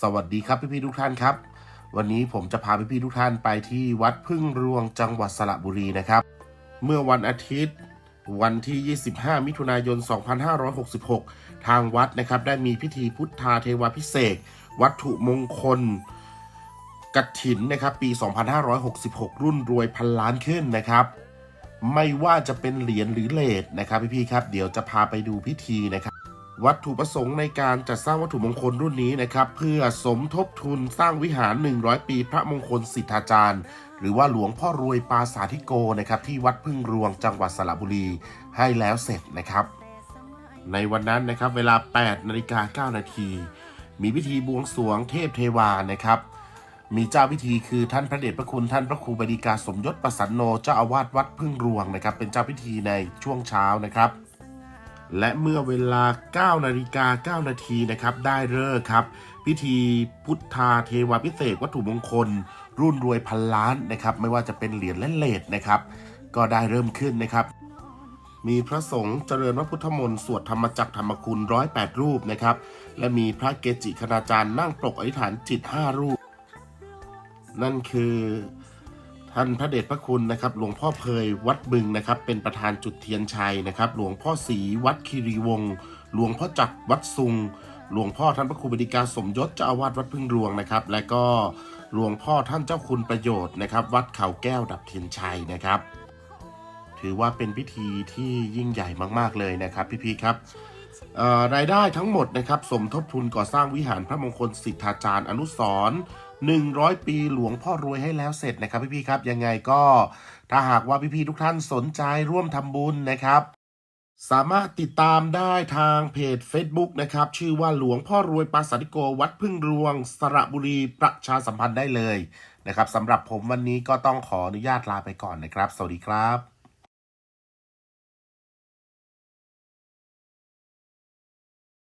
สวัสดีครับพี่ๆทุกท่านครับ วันนี้ผมจะพาพี่ๆทุกท่านไปที่วัดพึ่งรวงจังหวัดสระบุรีนะครับ เมื่อวันอาทิตย์วันที่ 25 มิถุนายน 2566 ทางวัดนะครับได้มีพิธีพุทธาเทวาพิเศษวัตถุมงคลกัถินนะครับปี 2566 รุ่นรวยพันล้านขึ้นนะครับ ไม่ว่าจะเป็นเหรียญหรือเลทนะครับพี่ๆครับ เดี๋ยวจะพาไปดูพิธีนะครับ วัตถุประสงค์ในการจัดสร้างวัตถุมงคลรุ่นนี้นะครับ เพื่อสมทบทุนสร้างวิหาร 100 ปีพระมงคลสิทธาจารย์ หรือว่าหลวงพ่อรวยปาสาธิโกนะครับที่วัดพึ่งรวงจังหวัดสระบุรีให้แล้วเสร็จนะครับ ในวันนั้นนะครับเวลา 8นาฬิกา9นาทีมีพิธีบวงสรวงเทพเทวานะครับ มีเจ้าพิธีคือท่านพระเดชพระคุณท่านพระครูบดีกาสมยศประสันโนเจ้าอาวาสวัดพึ่งรวงนะครับ เป็นเจ้าพิธีในช่วงเช้านะครับ และเมื่อเวลา 9 นาฬิกา 9 นาทีนะครับ ได้เลิกครับ พิธีพุทธาเทวาพิเศษวัตถุมงคล รุ่นรวยพันล้านนะครับ ไม่ว่าจะเป็นเหรียญและเลทนะครับ ก็ได้เริ่มขึ้นนะครับ มีพระสงฆ์เจริญพระพุทธมนต์สวดธรรมจักรธรรมคุณร้อยแปดรูปนะครับ และมีพระเกจิคณาจารย์นั่งปลกอธิษฐานจิต5รูป นั่นคือ ท่านพระเดชพระคุณนะครับหลวงพ่อเพยวัดบึงนะครับ เป็นประธานจุดเทียนชัยนะครับ หลวงพ่อศรีวัดคีรีวงศ์หลวงพ่อจักรวัดซุง หลวงพ่อท่านพระครูบดีกาสมยศเจ้าอาวาสวัดพึ่งรวงนะครับ และก็หลวงพ่อท่านเจ้าคุณประโยชน์นะครับ วัดเขาแก้วดับเทียนชัยนะครับ ถือว่าเป็นพิธีที่ยิ่งใหญ่มากๆเลยนะครับ พี่ๆครับรายได้ทั้งหมดนะครับ สมทบทุนก่อสร้างวิหารพระมงคลสิทธาจารย์อนุสร 100 ปีหลวงพ่อรวยให้แล้วเสร็จนะครับพี่ๆครับยังไงก็ถ้าหากว่าพี่ๆทุกท่านสนใจร่วมทำบุญนะครับ สามารถติดตามได้ทางเพจ Facebook นะครับ ชื่อว่าหลวงพ่อรวยปราสาทธิโกวัดพึ่งรวง สระบุรีประชาสัมพันธ์ได้เลยนะครับสำหรับผมวันนี้ก็ต้องขออนุญาตลาไปก่อนนะครับ สวัสดีครับ